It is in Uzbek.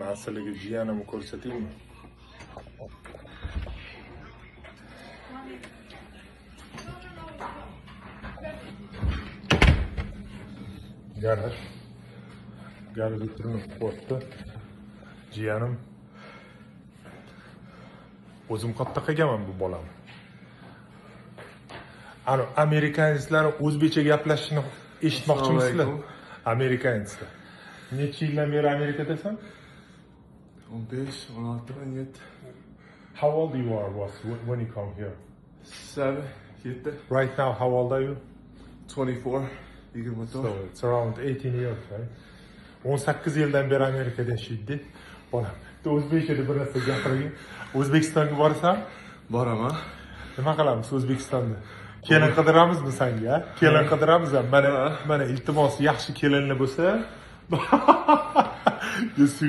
man sizlarga jiyanimni ko'rsataymi garaj garajda turinib qo'yibdi jiyanim o'zim katta qilganman bu bolamni ani amerikanецlar o'zbekcha gaplashishini eshitmoqchimisizlar Assalomu amerikanецlar necha yildan beri amerikadasan 15, 16, 17, how old you are was when you come here? 7, 7, right now how old are you? 24, 24. so it's around 18 years right? 18 yildan beri amerikada yashaydi bolam bitta o'zbekchada bir narsa gapirgin o'zbekistonga borsam Boraman. nima qilamiz o'zbekistonda kelin qidiramizmi sanga kelin qidiramiz mana mana iltimos yaxshi kelinli bo'lsa